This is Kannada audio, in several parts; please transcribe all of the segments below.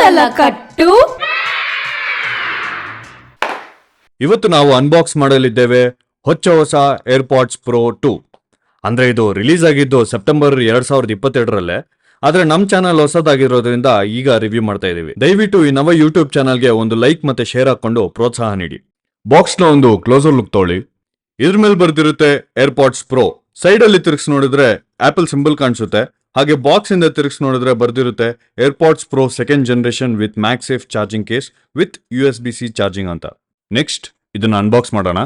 ಗೊತ್ತಲ್ಲ ಕಟ್ಟು. ಇವತ್ತು ನಾವು ಅನ್ಬಾಕ್ಸ್ ಮಾಡಲಿದ್ದೇವೆ ಹೊಚ್ಚ ಹೊಸ ಏರ್ಪಾಡ್ಸ್ ಪ್ರೋ ಟೂ ಅಂದ್ರೆ ಇದು ರಿಲೀಸ್ ಆಗಿದ್ದು ಸೆಪ್ಟೆಂಬರ್ ಎರಡ್ ಸಾವಿರದ ಇಪ್ಪತ್ತೆರಡರಲ್ಲೇ. ಆದ್ರೆ ನಮ್ ಚಾನಲ್ ಹೊಸದಾಗಿರೋದ್ರಿಂದ ಈಗ ರಿವ್ಯೂ ಮಾಡ್ತಾ ಇದೀವಿ. ದಯವಿಟ್ಟು ಈ ನವ ಯೂಟ್ಯೂಬ್ ಚಾನಲ್ಗೆ ಒಂದು ಲೈಕ್ ಮತ್ತೆ ಶೇರ್ ಹಾಕೊಂಡು ಪ್ರೋತ್ಸಾಹ ನೀಡಿ. ಬಾಕ್ಸ್ನ ಒಂದು ಕ್ಲೋಸರ್ ಲುಕ್ ತೊಗೊಳ್ಳಿ ಇದ್ರ ಮೇಲೆ ಬರ್ದಿರುತ್ತೆ ಏರ್ಪಾಡ್ಸ್ ಪ್ರೋ ಸೈಡ್ ಅಲ್ಲಿ ತಿರುಗಿಸ್ ನೋಡಿದ್ರೆ ಆಪಲ್ ಸಿಂಬಲ್ ಕಾಣಿಸುತ್ತೆ. ಹಾಗೆ ಬಾಕ್ಸ್ ಇಂದ ತಿರುಗಿಸ್ ನೋಡಿದ್ರೆ ಬರ್ದಿರುತ್ತೆ AirPods pro second generation with MagSafe charging case with U S B C charging ಅಂತ. ನೆಕ್ಸ್ಟ್ ಇದನ್ನ ಅನ್ಬಾಕ್ಸ್ ಮಾಡೋಣ.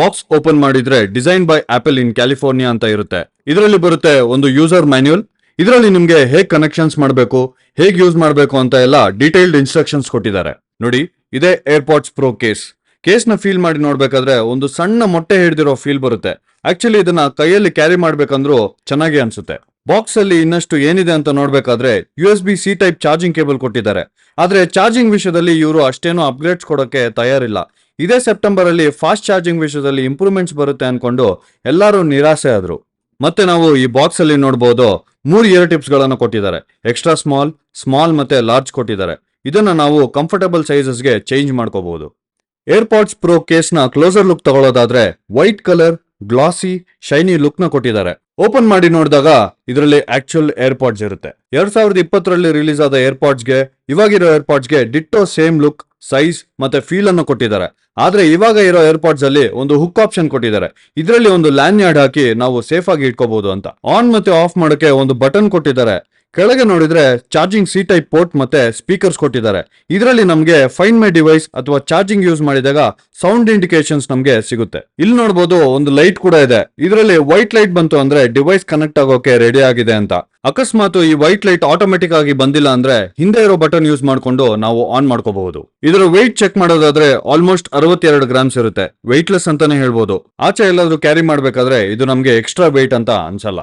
ಬಾಕ್ಸ್ ಓಪನ್ ಮಾಡಿದ್ರೆ design by Apple in California ಅಂತ ಇರುತ್ತೆ. ಇದರಲ್ಲಿ ಬರುತ್ತೆ ಒಂದು ಯೂಸರ್ ಮ್ಯಾನ್ಯುಯಲ್ ಇದರಲ್ಲಿ ನಿಮ್ಗೆ ಹೇಗ್ ಕನೆಕ್ಷನ್ಸ್ ಮಾಡಬೇಕು, ಹೇಗ್ ಯೂಸ್ ಮಾಡಬೇಕು ಅಂತ ಎಲ್ಲ ಡೀಟೇಲ್ಡ್ ಇನ್ಸ್ಟ್ರಕ್ಷನ್ಸ್ ಕೊಟ್ಟಿದ್ದಾರೆ. ನೋಡಿ, ಇದೇ ಏರ್ಪಾಡ್ಸ್ ಪ್ರೋ ಕೇಸ್ ಕೇಸ್ನ ಫೀಲ್ ಮಾಡಿ ನೋಡ್ಬೇಕಾದ್ರೆ ಒಂದು ಸಣ್ಣ ಮೊಟ್ಟೆ ಹಿಡಿದಿರೋ ಫೀಲ್ ಬರುತ್ತೆ. ಆಕ್ಚುಲಿ ಇದನ್ನ ಕೈಯಲ್ಲಿ ಕ್ಯಾರಿ ಮಾಡ್ಬೇಕಂದ್ರೂ ಚೆನ್ನಾಗಿ ಅನ್ಸುತ್ತೆ. ಬಾಕ್ಸ್ ಅಲ್ಲಿ ಇನ್ನಷ್ಟು ಏನಿದೆ ಅಂತ ನೋಡ್ಬೇಕಾದ್ರೆ U S B C type charging cable ಕೊಟ್ಟಿದ್ದಾರೆ. ಆದ್ರೆ ಚಾರ್ಜಿಂಗ್ ವಿಷಯದಲ್ಲಿ ಇವರು ಅಷ್ಟೇನು ಅಪ್ಗ್ರೇಡ್ಸ್ ಕೊಡೋಕೆ ತಯಾರಿಲ್ಲ. ಇದೇ ಸೆಪ್ಟೆಂಬರ್ ಅಲ್ಲಿ ಫಾಸ್ಟ್ ಚಾರ್ಜಿಂಗ್ ವಿಷಯದಲ್ಲಿ ಇಂಪ್ರೂವ್ಮೆಂಟ್ಸ್ ಬರುತ್ತೆ ಅನ್ಕೊಂಡು ಎಲ್ಲರೂ ನಿರಾಸೆ ಆದ್ರು. ಮತ್ತೆ ನಾವು ಈ ಬಾಕ್ಸ್ ಅಲ್ಲಿ ನೋಡಬಹುದು ಮೂರು ಇಯರ್ ಟಿಪ್ಸ್ ಗಳನ್ನ ಕೊಟ್ಟಿದ್ದಾರೆ. ಎಕ್ಸ್ಟ್ರಾ ಸ್ಮಾಲ್ ಸ್ಮಾಲ್ ಮತ್ತೆ ಲಾರ್ಜ್ ಕೊಟ್ಟಿದ್ದಾರೆ. ಇದನ್ನ ನಾವು ಕಂಫರ್ಟಬಲ್ ಸೈಜಸ್ಗೆ ಚೇಂಜ್ ಮಾಡ್ಕೋಬಹುದು. ಏರ್ಪಾಡ್ಸ್ ಪ್ರೋ ಕೇಸ್ನ ಕ್ಲೋಸರ್ ಲುಕ್ ತಗೊಳ್ಳೋದಾದ್ರೆ ವೈಟ್ ಕಲರ್ ಗ್ಲಾಸಿ ಶೈನಿ ಲುಕ್ನ ಕೊಟ್ಟಿದ್ದಾರೆ. ಓಪನ್ ಮಾಡಿ ನೋಡಿದಾಗ ಇದರಲ್ಲಿ ಆಕ್ಚುಯಲ್ ಏರ್ಪಾಡ್ಸ್ ಇರುತ್ತೆ. ಎರಡ್ ಸಾವಿರದ ಇಪ್ಪತ್ತರಲ್ಲಿ ರಿಲೀಸ್ ಆದ ಏರ್ಪಾಡ್ಸ್ಗೆ, ಇವಾಗಿರೋ ಏರ್ಪಾಡ್ಸ್ಗೆ ಡಿಟ್ಟೋ ಸೇಮ್ ಲುಕ್ ಸೈಜ್ ಮತ್ತೆ ಫೀಲ್ ಅನ್ನು ಕೊಟ್ಟಿದ್ದಾರೆ. ಆದ್ರೆ ಇವಾಗ ಇರೋ ಏರ್ಪಾಡ್ಸ್ ಅಲ್ಲಿ ಒಂದು ಹುಕ್ ಆಪ್ಷನ್ ಕೊಟ್ಟಿದ್ದಾರೆ. ಇದರಲ್ಲಿ ಒಂದು ಲ್ಯಾನ್ಯಾರ್ಡ್ ಹಾಕಿ ನಾವು ಸೇಫ್ ಆಗಿ ಇಟ್ಕೋಬಹುದು ಅಂತ. ಆನ್ ಮತ್ತೆ ಆಫ್ ಮಾಡೋಕೆ ಒಂದು ಬಟನ್ ಕೊಟ್ಟಿದ್ದಾರೆ. ಕೆಳಗೆ ನೋಡಿದ್ರೆ ಚಾರ್ಜಿಂಗ್ ಸಿ ಟೈಪ್ ಪೋರ್ಟ್ ಮತ್ತೆ ಸ್ಪೀಕರ್ಸ್ ಕೊಟ್ಟಿದ್ದಾರೆ. ಇದರಲ್ಲಿ ನಮಗೆ ಫೈನ್ ಮೈ ಡಿವೈಸ್ ಅಥವಾ ಚಾರ್ಜಿಂಗ್ ಯೂಸ್ ಮಾಡಿದಾಗ ಸೌಂಡ್ ಇಂಡಿಕೇಶನ್ಸ್ ನಮಗೆ ಸಿಗುತ್ತೆ. ಇಲ್ಲಿ ನೋಡಬಹುದು ಒಂದು ಲೈಟ್ ಕೂಡ ಇದೆ. ಇದರಲ್ಲಿ ವೈಟ್ ಲೈಟ್ ಬಂತು ಅಂದ್ರೆ ಡಿವೈಸ್ ಕನೆಕ್ಟ್ ಆಗೋಕೆ ರೆಡಿ ಆಗಿದೆ ಅಂತ. ಅಕಸ್ಮಾತ್ ಈ ವೈಟ್ ಲೈಟ್ ಆಟೋಮೆಟಿಕ್ ಆಗಿ ಬಂದಿಲ್ಲ ಅಂದ್ರೆ ಹಿಂದೆ ಇರೋ ಬಟನ್ ಯೂಸ್ ಮಾಡ್ಕೊಂಡು ನಾವು ಆನ್ ಮಾಡ್ಕೋಬಹುದು. ಇದರ ವೆಯ್ಟ್ ಚೆಕ್ ಮಾಡೋದಾದ್ರೆ ಆಲ್ಮೋಸ್ಟ್ ಅರವತ್ತೆರಡು ಗ್ರಾಮ್ಸ್ ಇರುತ್ತೆ. ವೆಯ್ಟ್ಲೆಸ್ ಅಂತಾನೆ ಹೇಳ್ಬೋದು. ಆಚೆ ಎಲ್ಲಾದ್ರೂ ಕ್ಯಾರಿ ಮಾಡ್ಬೇಕಾದ್ರೆ ಇದು ನಮಗೆ ಎಕ್ಸ್ಟ್ರಾ ವೆಯ್ಟ್ ಅಂತ ಅನ್ಸಲ್ಲ.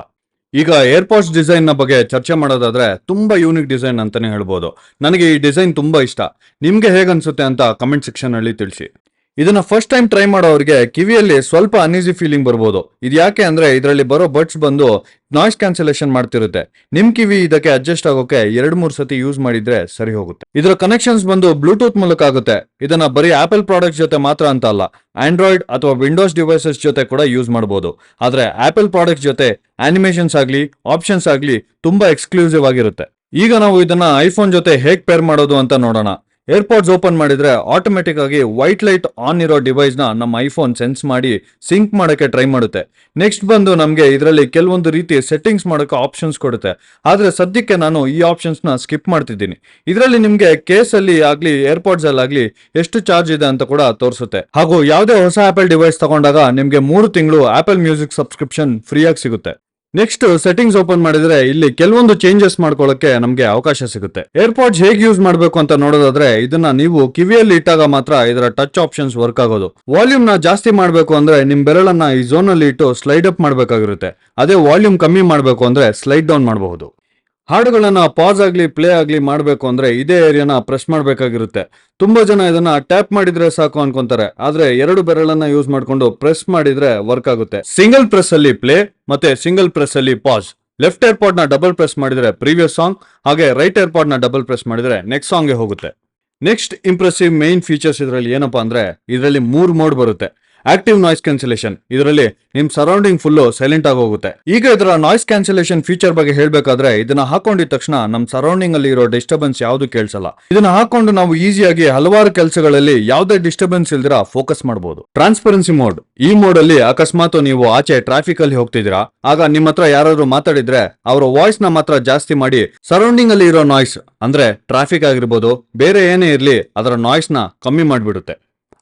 ಈಗ ಏರ್ಪೋರ್ಟ್ಸ್ ಡಿಸೈನ್ನ ಬಗ್ಗೆ ಚರ್ಚೆ ಮಾಡೋದಾದ್ರೆ ತುಂಬಾ ಯೂನಿಕ್ ಡಿಸೈನ್ ಅಂತಾನೆ ಹೇಳ್ಬೋದು. ನನಗೆ ಈ ಡಿಸೈನ್ ತುಂಬಾ ಇಷ್ಟ. ನಿಮ್ಗೆ ಹೇಗನ್ಸುತ್ತೆ ಅಂತ ಕಮೆಂಟ್ ಸೆಕ್ಷನ್ ಅಲ್ಲಿ ತಿಳಿಸಿ. ಇದನ್ನ ಫಸ್ಟ್ ಟೈಮ್ ಟ್ರೈ ಮಾಡೋರಿಗೆ ಕಿವಿಯಲ್ಲಿ ಸ್ವಲ್ಪ ಅನ್ಈಸಿ ಫೀಲಿಂಗ್ ಬರ್ಬೋದು. ಇದು ಯಾಕೆ ಅಂದ್ರೆ ಇದರಲ್ಲಿ ಬರೋ ಬಡ್ಸ್ ಬಂದು ನಾಯ್ಸ್ ಕ್ಯಾನ್ಸಲೇಷನ್ ಮಾಡ್ತಿರುತ್ತೆ. ನಿಮ್ ಕಿವಿ ಇದಕ್ಕೆ ಅಡ್ಜಸ್ಟ್ ಆಗೋಕೆ ಎರಡ್ ಮೂರ್ ಸತಿ ಯೂಸ್ ಮಾಡಿದ್ರೆ ಸರಿ ಹೋಗುತ್ತೆ. ಇದರ ಕನೆಕ್ಷನ್ಸ್ ಬಂದು ಬ್ಲೂಟೂತ್ ಮೂಲಕ ಆಗುತ್ತೆ. ಇದನ್ನ ಬರೀ ಆಪಲ್ ಪ್ರಾಡಕ್ಟ್ ಜೊತೆ ಮಾತ್ರ ಅಂತ ಅಲ್ಲ ಆಂಡ್ರಾಯ್ಡ್ ಅಥವಾ ವಿಂಡೋಸ್ ಡಿವೈಸಸ್ ಜೊತೆ ಕೂಡ ಯೂಸ್ ಮಾಡಬಹುದು ಆದ್ರೆ ಆಪಲ್ ಪ್ರಾಡಕ್ಟ್ ಜೊತೆ ಆನಿಮೇಷನ್ಸ್ ಆಗ್ಲಿ ಆಪ್ಷನ್ಸ್ ಆಗ್ಲಿ ತುಂಬಾ ಎಕ್ಸ್ಕ್ಲೂಸಿವ್ ಆಗಿರುತ್ತೆ. ಈಗ ನಾವು ಇದನ್ನ ಐಫೋನ್ ಜೊತೆ ಹೇಗ್ ಪೇರ್ ಮಾಡೋದು ಅಂತ ನೋಡೋಣ. ಏರ್ಪಾಡ್ಸ್ ಓಪನ್ ಮಾಡಿದ್ರೆ ಆಟೋಮೆಟಿಕ್ ಆಗಿ ವೈಟ್ ಲೈಟ್ ಆನ್ ಇರೋ ಡಿವೈಸ್ನ ನಮ್ಮ ಐಫೋನ್ ಸೆನ್ಸ್ ಮಾಡಿ ಸಿಂಕ್ ಮಾಡೋಕ್ಕೆ ಟ್ರೈ ಮಾಡುತ್ತೆ. ನೆಕ್ಸ್ಟ್ ಬಂದು ನಮಗೆ ಇದರಲ್ಲಿ ಕೆಲವೊಂದು ರೀತಿ ಸೆಟ್ಟಿಂಗ್ಸ್ ಮಾಡೋಕೆ ಆಪ್ಷನ್ಸ್ ಕೊಡುತ್ತೆ. ಆದ್ರೆ ಸದ್ಯಕ್ಕೆ ನಾನು ಈ ಆಪ್ಷನ್ಸ್ನ ಸ್ಕಿಪ್ ಮಾಡ್ತಿದ್ದೀನಿ. ಇದರಲ್ಲಿ ನಿಮಗೆ ಕೇಸ್ ಅಲ್ಲಿ ಆಗ್ಲಿ ಏರ್ಪಾಡ್ಸ್ ಅಲ್ಲಿ ಆಗ್ಲಿ ಎಷ್ಟು ಚಾರ್ಜ್ ಇದೆ ಅಂತ ಕೂಡ ತೋರಿಸುತ್ತೆ. ಹಾಗೂ ಯಾವುದೇ ಹೊಸ ಆಪಲ್ ಡಿವೈಸ್ ತಗೊಂಡಾಗ ನಿಮಗೆ ಮೂರು ತಿಂಗಳು ಆಪಲ್ ಮ್ಯೂಸಿಕ್ ಸಬ್ಸ್ಕ್ರಿಪ್ಷನ್ ಫ್ರೀಯಾಗಿ ಸಿಗುತ್ತೆ. ನೆಕ್ಸ್ಟ್ ಸೆಟ್ಟಿಂಗ್ಸ್ ಓಪನ್ ಮಾಡಿದ್ರೆ ಇಲ್ಲಿ ಕೆಲವೊಂದು ಚೇಂಜಸ್ ಮಾಡ್ಕೊಳ್ಳೋಕೆ ನಮಗೆ ಅವಕಾಶ ಸಿಗುತ್ತೆ. ಏರ್ಪಾಡ್ಸ್ ಹೇಗೆ ಯೂಸ್ ಮಾಡಬೇಕು ಅಂತ ನೋಡೋದಾದ್ರೆ, ಇದನ್ನ ನೀವು ಕಿವಿಯಲ್ಲಿ ಇಟ್ಟಾಗ ಮಾತ್ರ ಇದರ ಟಚ್ ಆಪ್ಷನ್ಸ್ ವರ್ಕ್ ಆಗೋದು. ವಾಲ್ಯೂಮ್ನ ಜಾಸ್ತಿ ಮಾಡಬೇಕು ಅಂದ್ರೆ ನಿಮ್ ಬೆರಳನ್ನ ಈ ಝೋನ್ ಅಲ್ಲಿ ಇಟ್ಟು ಸ್ಲೈಡ್ ಅಪ್ ಮಾಡಬೇಕಾಗಿರುತ್ತೆ. ಅದೇ ವಾಲ್ಯೂಮ್ ಕಮ್ಮಿ ಮಾಡಬೇಕು ಅಂದ್ರೆ ಸ್ಲೈಡ್ ಡೌನ್ ಮಾಡಬಹುದು. ಹಾಡುಗಳನ್ನ ಪಾಸ್ ಆಗಲಿ ಪ್ಲೇ ಆಗಲಿ ಮಾಡಬೇಕು ಅಂದ್ರೆ ಇದೇ ಏರಿಯಾನ ಪ್ರೆಸ್ ಮಾಡಬೇಕಾಗಿರುತ್ತೆ. ತುಂಬಾ ಜನ ಇದನ್ನ ಟ್ಯಾಪ್ ಮಾಡಿದ್ರೆ ಸಾಕು ಅನ್ಕೊಂತಾರೆ. ಆದ್ರೆ ಎರಡು ಬೆರಳನ್ನ ಯೂಸ್ ಮಾಡ್ಕೊಂಡು ಪ್ರೆಸ್ ಮಾಡಿದ್ರೆ ವರ್ಕ್ ಆಗುತ್ತೆ. ಸಿಂಗಲ್ ಪ್ರೆಸ್ ಅಲ್ಲಿ ಪ್ಲೇ ಮತ್ತೆ ಸಿಂಗಲ್ ಪ್ರೆಸ್ ಅಲ್ಲಿ ಪಾಸ್ ಲೆಫ್ಟ್ ಏರ್ಪಾಡ್ನ ಡಬಲ್ ಪ್ರೆಸ್ ಮಾಡಿದ್ರೆ ಪ್ರೀವಿಯಸ್ ಸಾಂಗ್ ಹಾಗೆ ರೈಟ್ ಏರ್ಪಾಡ್ನ ಡಬಲ್ ಪ್ರೆಸ್ ಮಾಡಿದ್ರೆ ನೆಕ್ಸ್ಟ್ ಸಾಂಗ್ಗೆ ಹೋಗುತ್ತೆ. ನೆಕ್ಸ್ಟ್ ಇಂಪ್ರೆಸಿವ್ ಮೈನ್ ಫೀಚರ್ಸ್ ಇದರಲ್ಲಿ ಏನಪ್ಪಾ ಅಂದ್ರೆ, ಇದರಲ್ಲಿ ಮೂರ್ ಮೋಡ್ ಬರುತ್ತೆ. Active noise cancellation. ಇದರಲ್ಲಿ ನಿಮ್ ಸರೌಂಡಿಂಗ್ ಫುಲ್ಲು ಸೈಲೆಂಟ್ ಆಗಿ ಹೋಗುತ್ತೆ. ಈಗ ಇದರ ನಾಯ್ಸ್ ಕ್ಯಾನ್ಸಲೇಷನ್ ಫೀಚರ್ ಬಗ್ಗೆ ಹೇಳ್ಬೇಕಾದ್ರೆ ಇದನ್ನ ಹಾಕೊಂಡಿದ ತಕ್ಷಣ ನಮ್ ಸರೌಂಡಿಂಗ್ ಅಲ್ಲಿ ಇರೋ ಡಿಸ್ಟರ್ಬೆನ್ಸ್ ಯಾವ್ದು ಕೇಳಿಸಲ್ಲ. ಇದನ್ನ ಹಾಕೊಂಡು ನಾವು ಈಸಿಯಾಗಿ ಹಲವಾರು ಕೆಲಸಗಳಲ್ಲಿ ಯಾವುದೇ ಡಿಸ್ಟರ್ಬೆನ್ಸ್ ಇಲ್ದಿರ ಫೋಕಸ್ ಮಾಡಬಹುದು ಟ್ರಾನ್ಸ್ಪರೆನ್ಸಿ ಮೋಡ್ ಈ ಮೋಡ್ ಅಲ್ಲಿ ಅಕಸ್ಮಾತ್ ನೀವು ಆಚೆ ಟ್ರಾಫಿಕ್ ಅಲ್ಲಿ ಹೋಗ್ತಿದ್ದೀರಾ. ಆಗ ನಿಮ್ಮ ಹತ್ರ ಯಾರಾದ್ರೂ ಮಾತಾಡಿದ್ರೆ ಅವರ ವಾಯ್ಸ್ನ ಮಾತ್ರ ಜಾಸ್ತಿ ಮಾಡಿ ಸರೌಂಡಿಂಗ್ ಅಲ್ಲಿ ಇರೋ ನಾಯ್ಸ್ ಅಂದ್ರೆ ಟ್ರಾಫಿಕ್ ಆಗಿರ್ಬೋದು, ಬೇರೆ ಏನೇ ಇರ್ಲಿ ಅದರ ನಾಯ್ಸ್ನ ಕಮ್ಮಿ ಮಾಡಿಬಿಡುತ್ತೆ.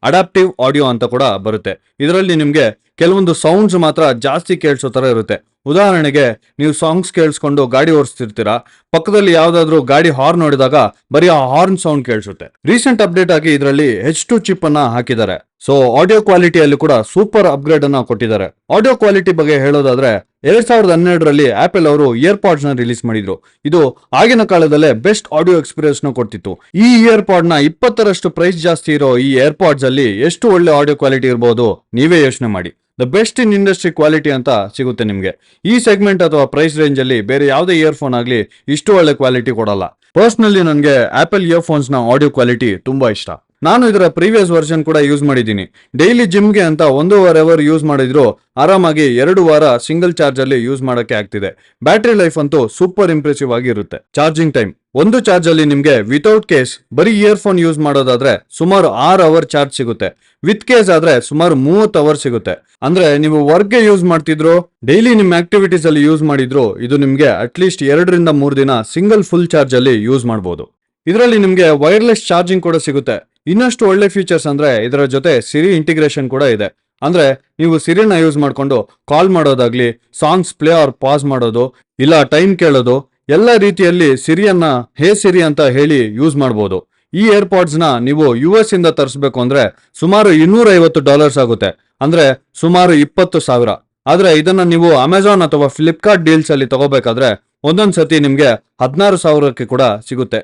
ಅಡಾಪ್ಟಿವ್ ಆಡಿಯೋ ಅಂತ ಕೂಡ ಬರುತ್ತೆ. ಇದರಲ್ಲಿ ನಿಮಗೆ ಕೆಲವೊಂದು ಸೌಂಡ್ಸ್ ಮಾತ್ರ ಜಾಸ್ತಿ ಕೇಳಿಸೋ ತರ ಇರುತ್ತೆ. ಉದಾಹರಣೆಗೆ, ನೀವು ಸಾಂಗ್ಸ್ ಕೇಳಿಸ್ಕೊಂಡು ಗಾಡಿ ಓಡಿಸ್ತಿರ್ತೀರಾ ಪಕ್ಕದಲ್ಲಿ ಯಾವ್ದಾದ್ರು ಗಾಡಿ ಹಾರ್ನ್ ನೋಡಿದಾಗ ಬರೀ ಆ ಹಾರ್ನ್ ಸೌಂಡ್ ಕೇಳಿಸುತ್ತೆ. ರೀಸೆಂಟ್ ಅಪ್ಡೇಟ್ ಆಗಿ ಇದರಲ್ಲಿ ಹೆಚ್ ಟು ಚಿಪ್ ಅನ್ನ ಹಾಕಿದ್ದಾರೆ. ಸೊ ಆಡಿಯೋ ಕ್ವಾಲಿಟಿಯಲ್ಲಿ ಕೂಡ ಸೂಪರ್ ಅಪ್ಗ್ರೇಡ್ ಅನ್ನ ಕೊಟ್ಟಿದ್ದಾರೆ. ಆಡಿಯೋ ಕ್ವಾಲಿಟಿ ಬಗ್ಗೆ ಹೇಳೋದಾದ್ರೆ ಎರಡ್ ಸಾವಿರದ ಹನ್ನೆರಡರಲ್ಲಿ ಆಪಲ್ ಅವರು ಇಯರ್ಪಾಡ್ಸ್ನ ರಿಲೀಸ್ ಮಾಡಿದ್ರು. ಇದು ಆಗಿನ ಕಾಲದಲ್ಲೇ ಬೆಸ್ಟ್ ಆಡಿಯೋ ಎಕ್ಸ್ಪೀರಿಯನ್ಸ್ನ ಕೊಡ್ತಿತ್ತು ಈ ಇಯರ್ಪಾಡ್ನ ಇಪ್ಪತ್ತರಷ್ಟು ಪ್ರೈಸ್ ಜಾಸ್ತಿ ಇರೋ ಈ ಏರ್ಪಾಡ್ಸ್ ಅಲ್ಲಿ ಎಷ್ಟು ಒಳ್ಳೆ ಆಡಿಯೋ ಕ್ವಾಲಿಟಿ ಇರಬಹುದು ನೀವೇ ಯೋಚನೆ ಮಾಡಿ. The best in industry quality ಅಂತ ಸಿಗುತ್ತೆ ನಿಮಗೆ. ಈ ಸೆಗ್ಮೆಂಟ್ ಅಥವಾ ಪ್ರೈಸ್ ರೇಂಜ್ ಅಲ್ಲಿ ಬೇರೆ ಯಾವುದೇ ಇಯರ್ಫೋನ್ ಆಗಲಿ ಇಷ್ಟು ಒಳ್ಳೆ ಕ್ವಾಲಿಟಿ ಕೊಡಲ್ಲ. ಪರ್ಸ್ನಲಿ ನನಗೆ ಆಪಲ್ ಇಯರ್ಫೋನ್ಸ್ನ ಆಡಿಯೋ ಕ್ವಾಲಿಟಿ ತುಂಬಾ ಇಷ್ಟ. ನಾನು ಇದರ ಪ್ರೀವಿಯಸ್ ವರ್ಷನ್ ಕೂಡ ಯೂಸ್ ಮಾಡಿದ್ದೀನಿ. ಡೈಲಿ ಜಿಮ್ಗೆ ಅಂತ ಒಂದೂವರೆ ಅವರ್ ಯೂಸ್ ಮಾಡಿದ್ರು, ಆರಾಮಾಗಿ ಎರಡು ವಾರ ಸಿಂಗಲ್ ಚಾರ್ಜ್ ಅಲ್ಲಿ ಯೂಸ್ ಮಾಡಕ್ಕೆ ಆಗ್ತಿದೆ. ಬ್ಯಾಟ್ರಿ ಲೈಫ್ ಅಂತೂ ಸೂಪರ್ ಇಂಪ್ರೆಸಿವ್ ಆಗಿ ಇರುತ್ತೆ ಚಾರ್ಜಿಂಗ್ ಟೈಮ್ ಒಂದು ಚಾರ್ಜ್ ಅಲ್ಲಿ ನಿಮ್ಗೆ ವಿತೌಟ್ ಕೇಸ್ ಬರೀ ಇಯರ್ಫೋನ್ ಯೂಸ್ ಮಾಡೋದಾದ್ರೆ ಸುಮಾರು ಆರ್ ಅವರ್ ಚಾರ್ಜ್ ಸಿಗುತ್ತೆ. ವಿತ್ ಕೇಸ್ ಆದ್ರೆ ಸುಮಾರು ಮೂವತ್ತು ಅವರ್ ಸಿಗುತ್ತೆ. ಅಂದ್ರೆ ನೀವು ವರ್ಕ್ಗೆ ಯೂಸ್ ಮಾಡ್ತಿದ್ರು ಡೈಲಿ ನಿಮ್ ಆಕ್ಟಿವಿಟೀಸ್ ಅಲ್ಲಿ ಯೂಸ್ ಮಾಡಿದ್ರು, ಇದು ನಿಮ್ಗೆ ಅಟ್ಲೀಸ್ಟ್ ಎರಡರಿಂದ ಮೂರು ದಿನ ಸಿಂಗಲ್ ಫುಲ್ ಚಾರ್ಜ್ ಅಲ್ಲಿ ಯೂಸ್ ಮಾಡಬಹುದು ಇದರಲ್ಲಿ ನಿಮ್ಗೆ ವೈರ್ಲೆಸ್ ಚಾರ್ಜಿಂಗ್ ಕೂಡ ಸಿಗುತ್ತೆ. ಇನ್ನಷ್ಟು ಒಳ್ಳೆ ಫೀಚರ್ಸ್ ಅಂದ್ರೆ ಇದರ ಜೊತೆ ಸಿರಿ ಇಂಟಿಗ್ರೇಷನ್ ಕೂಡ ಇದೆ. ಅಂದ್ರೆ ನೀವು ಸಿರಿನ ಯೂಸ್ ಮಾಡ್ಕೊಂಡು ಕಾಲ್ ಮಾಡೋದಾಗ್ಲಿ ಸಾಂಗ್ಸ್ ಪ್ಲೇ ಆರ್ ಪಾಸ್ ಮಾಡೋದು, ಇಲ್ಲ ಟೈಮ್ ಕೇಳೋದು, ಎಲ್ಲ ರೀತಿಯಲ್ಲಿ ಸಿರಿಯನ್ನ ಹೇ ಸಿರಿ ಅಂತ ಹೇಳಿ ಯೂಸ್ ಮಾಡಬಹುದು ಈ ಏರ್ಪಾಡ್ಸ್ನ ನೀವು ಯು ಎಸ್ ಇಂದ ತರಿಸ್ಬೇಕು ಅಂದ್ರೆ ಸುಮಾರು ಇನ್ನೂರ ಐವತ್ತು ಡಾಲರ್ಸ್ ಆಗುತ್ತೆ. ಅಂದ್ರೆ ಸುಮಾರು ಇಪ್ಪತ್ತು ಸಾವಿರ. ಆದ್ರೆ ಇದನ್ನ ನೀವು ಅಮೆಜಾನ್ ಅಥವಾ ಫ್ಲಿಪ್ಕಾರ್ಟ್ ಡೀಲ್ಸ್ ಅಲ್ಲಿ ತಗೋಬೇಕಾದ್ರೆ ಒಂದೊಂದ್ಸತಿ ನಿಮ್ಗೆ ಹದಿನಾರು ಸಾವಿರಕ್ಕೆ ಕೂಡ ಸಿಗುತ್ತೆ.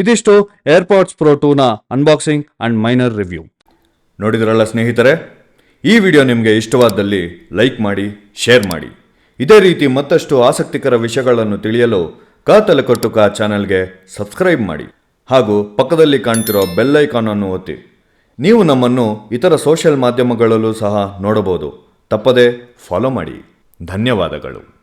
ಇದಿಷ್ಟು ಏರ್ಪಾಡ್ಸ್ ಪ್ರೋ ಟೂನ ಅನ್ಬಾಕ್ಸಿಂಗ್ ಅಂಡ್ ಮೈನರ್ ರಿವ್ಯೂ ನೋಡಿದ್ರಲ್ಲ ಸ್ನೇಹಿತರೆ? ಈ ವಿಡಿಯೋ ನಿಮಗೆ ಇಷ್ಟವಾದಲ್ಲಿ ಲೈಕ್ ಮಾಡಿ, ಶೇರ್ ಮಾಡಿ. ಇದೇ ರೀತಿ ಮತ್ತಷ್ಟು ಆಸಕ್ತಿಕರ ವಿಷಯಗಳನ್ನು ತಿಳಿಯಲು ಕಾ ಕೊಟ್ಟು ಕಾ ಚಾನೆಲ್ಗೆ ಸಬ್ಸ್ಕ್ರೈಬ್ ಮಾಡಿ. ಹಾಗೂ ಪಕ್ಕದಲ್ಲಿ ಕಾಣ್ತಿರೋ ಬೆಲ್ ಐಕಾನ್ ಅನ್ನು ಒತ್ತಿ. ನೀವು ನಮ್ಮನ್ನು ಇತರ ಸೋಷಿಯಲ್ ಮಾಧ್ಯಮಗಳಲ್ಲೂ ಸಹ ನೋಡಬಹುದು. ತಪ್ಪದೆ ಫಾಲೋ ಮಾಡಿ. ಧನ್ಯವಾದಗಳು.